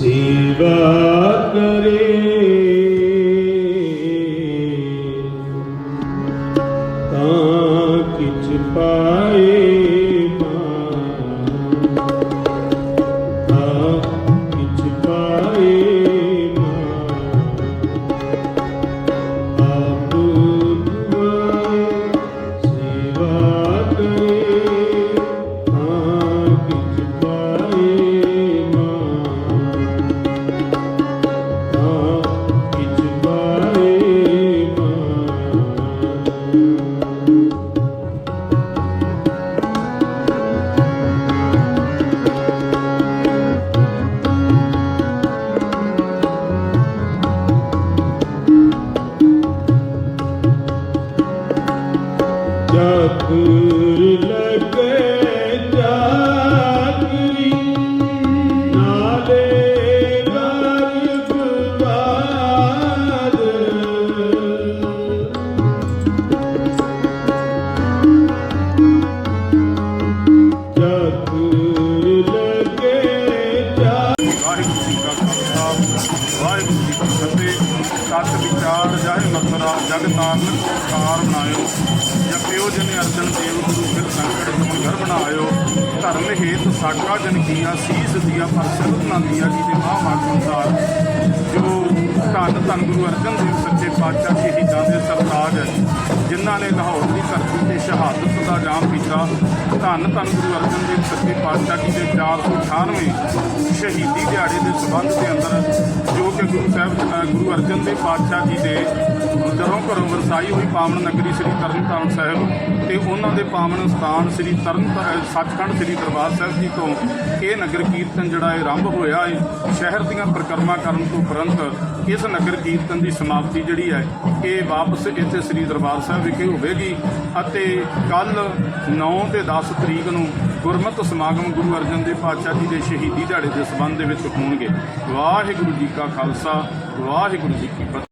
ਸੇਵਾ ਕਰੇ। ਤਾਂ ਕਿਛ ਪਾਏ। ਚਾਕਰ ਲਗੇ ਚਾਕਰੀ ਨਾਲੇ ਗਰਭ ਬਾਦ ਲਗੇ ਚਾਕਰੀ ਵਾਹਿਗੁਰੂ ਜੀ ਕਾ ਖਾਲਸਾ, ਵਾਹਿਗੁਰੂ ਜੀ ਕੀ ਫਤਿਹ। ਸਤ ਜਗ ਤਾਰਨ ਕੋ ਕਾਰ ਬਣਾਇਓ ਜਪਿਓ ਜਨ ਅਰਜਨ ਦੇਵ ਗੁਰੂ ਫਿਰ ਸੰਕਟ ਤੁਮ ਘਰ ਬਣਾਇਓ, ਧਰਮ ਹੇਤ ਸਾਕਾ ਜਨ ਕੀਆ ਸੀਸ ਦਿਆ ਪਰ ਸਿਰਤ ਨਾ ਜੀ ਦੇ ਮਾਂ ਮਾਂ ਸੰਸਾਰ। ਜੋ ਧੰਨ ਧੰਨ ਗੁਰੂ ਅਰਜਨ ਦੇਵ ਸੱਚੇ ਪਾਤਸ਼ਾਹ ਸ਼ਹੀਦਾਂ ਦੇ ਸਰਤਾਜ ਹੈ, ਜਿਨ੍ਹਾਂ ਨੇ ਲਾਹੌਰ ਦੀ ਧਰਤੀ ਤੇ ਸ਼ਹਾਦਤ ਦਾ ਜਾਮ ਪੀਤਾ ਧੰਨ ਧੰਨ ਗੁਰੂ ਅਰਜਨ ਦੇਵ ਸੱਚੇ ਪਾਤਸ਼ਾਹ ਜੀ ਦੇ 498 ਸ਼ਹੀਦੀ ਦਿਹਾੜੇ ਦੇ ਸਬੰਧ ਦੇ ਅੰਦਰ ਜੋ ਕਿ ਗੁਰੂ ਸਾਹਿਬ ਗੁਰੂ ਅਰਜਨ ਦੇਵ ਪਾਤਸ਼ਾਹ ਜੀ ਦੇ ਦਰੋਂ ਘਰੋਂ ਵਰਸਾਈ ਹੋਈ ਪਾਵਨ ਨਗਰੀ ਸ੍ਰੀ ਤਰਨਤਾਰਨ ਸਾਹਿਬ ਤੇ ਉਹਨਾਂ ਦੇ ਪਾਵਨ ਸਥਾਨ ਸ੍ਰੀ ਤਰਨ ਸੱਚਖੰਡ ਸ੍ਰੀ ਦਰਬਾਰ ਸਾਹਿਬ ਜੀ ਤੋਂ ਇਹ ਨਗਰ ਕੀਰਤਨ ਜਿਹੜਾ ਇਹ ਆਰੰਭ ਹੋਇਆ ਹੈ, ਸ਼ਹਿਰ ਦੀਆਂ ਪਰਿਕਰਮਾ ਕਰਨ ਤੋਂ ਉਪਰੰਤ ਇਸ ਨਗਰ ਕੀਰਤਨ ਦੀ ਸਮਾਪਤੀ ਜਿਹੜੀ ਹੈ, ਇਹ ਵਾਪਸ ਇੱਥੇ ਸ੍ਰੀ ਦਰਬਾਰ ਸਾਹਿਬ ਵਿਖੇ ਹੋਵੇਗੀ ਅਤੇ ਕੱਲ 9 ਤੇ 10 ਤਰੀਕ ਨੂੰ ਗੁਰਮਤਿ ਸਮਾਗਮ ਗੁਰੂ ਅਰਜਨ ਦੇਵ ਪਾਤਸ਼ਾਹ ਜੀ ਦੇ ਸ਼ਹੀਦੀ ਦਿਹਾੜੇ ਦੇ ਸਬੰਧ ਦੇ ਵਿੱਚ ਹੋਣਗੇ। ਵਾਹਿਗੁਰੂ ਜੀ ਕਾ ਖਾਲਸਾ, ਵਾਹਿਗੁਰੂ ਜੀ ਕੀ ਫਤਿਹ।